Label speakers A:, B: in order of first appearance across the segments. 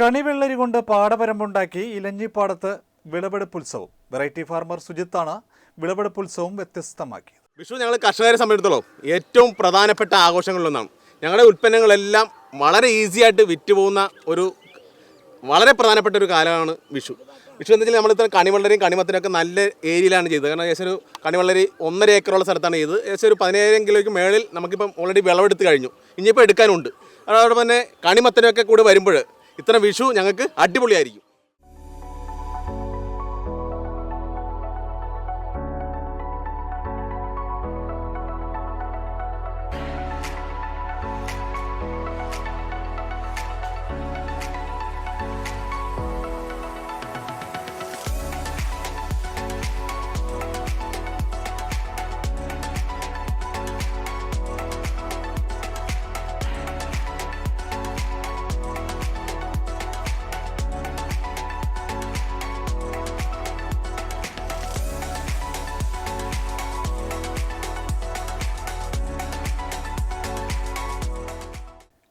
A: കണിവെള്ളരി കൊണ്ട് പാടപരമ്പുണ്ടാക്കി ഇലഞ്ഞിപ്പാടത്ത് വിളവെടുപ്പ് ഉത്സവം വെറൈറ്റി ഫാർമർ സുജിത്താണ് വിളവെടുപ്പ് ഉത്സവം വ്യത്യസ്തമാക്കിയത്.
B: വിഷു ഞങ്ങൾ കർഷകരെ സംബന്ധിച്ചിടത്തോളം ഏറ്റവും പ്രധാനപ്പെട്ട ആഘോഷങ്ങളിലൊന്നാണ്. ഞങ്ങളുടെ ഉൽപ്പന്നങ്ങളെല്ലാം വളരെ ഈസി ആയിട്ട് വിറ്റ് പോകുന്ന ഒരു വളരെ പ്രധാനപ്പെട്ട ഒരു കാലമാണ് വിഷു. വിഷു എന്ന് വെച്ചാൽ നമ്മളിത്ര കണിവെള്ളരിയും കണിമത്തിനൊക്കെ നല്ല ഏരിയയിലാണ് ചെയ്തത്. കാരണം ഏകദേശം ഒരു കണിവെള്ളരി ഒന്നര ഏക്കറുള്ള സ്ഥലത്താണ് ചെയ്തത്. ഏകദേശം ഒരു പതിനായിരം കിലോയ്ക്ക് മേളിൽ നമുക്കിപ്പം ഓൾറെഡി വിളവെടുത്ത് കഴിഞ്ഞു. ഇനിയിപ്പോൾ എടുക്കാനുണ്ട്. അതോടൊപ്പം തന്നെ കണിമത്തനൊക്കെ കൂടി വരുമ്പോൾ ഇത്തരം വിഷു ഞങ്ങൾക്ക് അടിപൊളിയായിരിക്കും.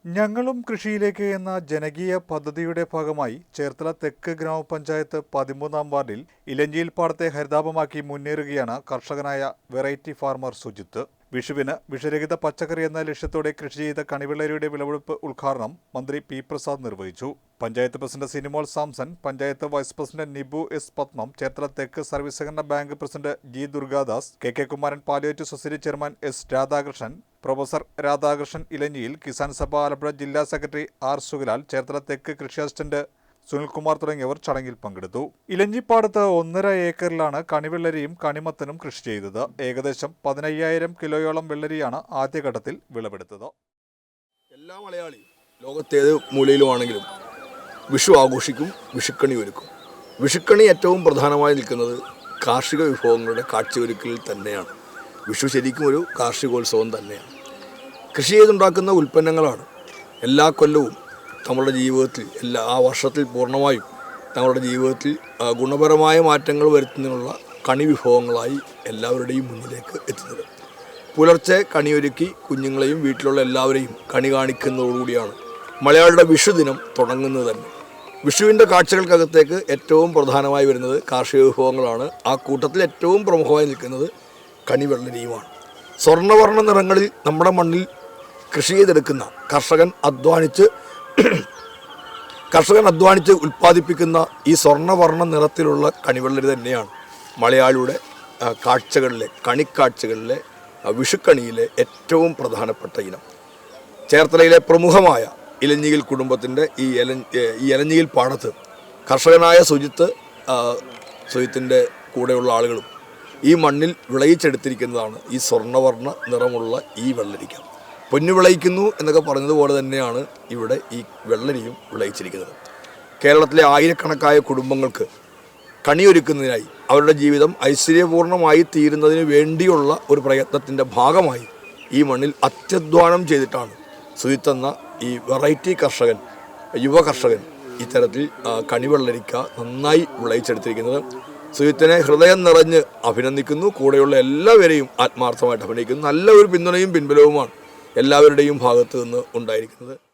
A: ഞങ്ങളും കൃഷിയിലേക്ക് എന്ന ജനകീയ പദ്ധതിയുടെ ഭാഗമായി ചേർത്തല തെക്ക് ഗ്രാമപഞ്ചായത്ത് പതിമൂന്നാം വാർഡിൽ ഇലഞ്ചിയിൽ പാടത്തെ ഹരിതാപമാക്കി മുന്നേറുകയാണ് കർഷകനായ വെറൈറ്റി ഫാർമർ സുജിത്ത്. വിഷുവിന് വിഷരഹിത പച്ചക്കറി എന്ന ലക്ഷ്യത്തോടെ കൃഷി ചെയ്ത കണിവിളരിയുടെ വിളവെടുപ്പ് ഉദ്ഘാടനം മന്ത്രി പി പ്രസാദ് നിർവഹിച്ചു. Panchayat president Sinimol Samson panchayat vice president Nibu S Padmam Cherthala തെക്ക് സർവീസ് സഹകരണ bank president G Durgadas K K Kumaran palliative society chairman S Radhakrishnan professor Radhakrishnan ഇലഞ്ഞിയിൽ Kisan Sabha Alappuzha ജില്ലാ സെക്രട്ടറി ആർ സുഗലാൽ ചേർത്തല തെക്ക് കൃഷി അസിസ്റ്റന്റ് സുനിൽകുമാർ തുടങ്ങിയവർ ചടങ്ങിൽ പങ്കെടുത്തു. ഇലഞ്ഞിപ്പാടത്ത് ഒന്നര ഏക്കറിലാണ് കണിവെള്ളരിയും കണിമത്തനും കൃഷി ചെയ്തത്. ഏകദേശം പതിനയ്യായിരം കിലോയോളം വെള്ളരിയാണ് ആദ്യഘട്ടത്തിൽ വിളവെടുത്തത്.
C: എല്ലാ മലയാളിയും ലോകത്തേത് മൂലയിലുമാണെങ്കിലും വിഷു ആഘോഷിക്കും വിഷുക്കണി ഒരുക്കും. വിഷുക്കണി ഏറ്റവും പ്രധാനമായി നിൽക്കുന്നത് കാർഷിക വിഭവങ്ങളുടെ കാഴ്ചയൊരുക്കലിൽ തന്നെയാണ്. വിഷു ശരിക്കും ഒരു കാർഷികോത്സവം തന്നെയാണ്. കൃഷി ചെയ്തുണ്ടാക്കുന്ന ഉൽപ്പന്നങ്ങളാണ് എല്ലാ കൊല്ലവും നമ്മുടെ ജീവിതത്തിൽ എല്ലാ ആ വർഷത്തിൽ പൂർണമായും തങ്ങളുടെ ജീവിതത്തിൽ ഗുണപരമായ മാറ്റങ്ങൾ വരുത്തുന്നതിനുള്ള കണി വിഭവങ്ങളായി എല്ലാവരുടെയും മുന്നിലേക്ക് എത്തുന്നത്. പുലർച്ചെ കണിയൊരുക്കി കുഞ്ഞുങ്ങളെയും വീട്ടിലുള്ള എല്ലാവരെയും കണി കാണിക്കുന്നതോടുകൂടിയാണ് മലയാളിയുടെ വിഷുദിനം തുടങ്ങുന്നത് തന്നെ. വിഷുവിന്റെ കാഴ്ചകൾക്കകത്തേക്ക് ഏറ്റവും പ്രധാനമായി വരുന്നത് കാർഷിക വിഭവങ്ങളാണ്. ആ കൂട്ടത്തിൽ ഏറ്റവും പ്രമുഖമായി നിൽക്കുന്നത് കണിവെള്ളരിയുമാണ്. സ്വർണവർണ നിറങ്ങളിൽ നമ്മുടെ മണ്ണിൽ കൃഷി ചെയ്തെടുക്കുന്ന കർഷകൻ അധ്വാനിച്ച് കർഷകൻ അധ്വാനിച്ച് ഉൽപ്പാദിപ്പിക്കുന്ന ഈ സ്വർണവർണ നിറത്തിലുള്ള കണിവെള്ളരി തന്നെയാണ് മലയാളിയുടെ കാഴ്ചകളിലെ കണിക്കാഴ്ചകളിലെ വിഷുക്കണിയിലെ ഏറ്റവും പ്രധാനപ്പെട്ട ഇനം. ചേർത്തലയിലെ പ്രമുഖമായ ഇലഞ്ഞിയിൽ കുടുംബത്തിന്റെ ഈ ഇല ഈ ഇലഞ്ഞിയിൽ പാടത്ത് കർഷകനായ സുജിത്ത് സുജിത്തിന്റെ കൂടെയുള്ള ആളുകളും ഈ മണ്ണിൽ വിളയിച്ചെടുത്തിരിക്കുന്നതാണ് ഈ സ്വർണവർണ നിറമുള്ള ഈ വെള്ളരിക്ക. പൊന്നു വിളയിക്കുന്നു എന്നൊക്കെ പറഞ്ഞതുപോലെ തന്നെയാണ് ഇവിടെ ഈ വെള്ളരിയും വിളയിച്ചിരിക്കുന്നത്. കേരളത്തിലെ ആയിരക്കണക്കായ കുടുംബങ്ങൾക്ക് കണിയൊരുക്കുന്നതിനായി അവരുടെ ജീവിതം ഐശ്വര്യപൂർണമായി തീരുന്നതിന് വേണ്ടിയുള്ള ഒരു പ്രയത്നത്തിന്റെ ഭാഗമായി ഈ മണ്ണിൽ അത്യധ്വാനം ചെയ്തിട്ടാണ് സുജിത്ത് ഈ വെറൈറ്റി കർഷകൻ യുവ കർഷകൻ ഇത്തരത്തിൽ കണിവെള്ളരിക്ക നന്നായി വിളയിച്ചെടുത്തിരിക്കുന്നത്. സുജിത്തിനെ ഹൃദയം നിറഞ്ഞ് അഭിനന്ദിക്കുന്നു. കൂടെയുള്ള എല്ലാവരെയും ആത്മാർത്ഥമായിട്ട് അഭിനയിക്കുന്നു. നല്ല ഒരു പിന്തുണയും പിൻബലവുമാണ് എല്ലാവരുടെയും ഭാഗത്തു നിന്ന് ഉണ്ടായിരിക്കുന്നത്.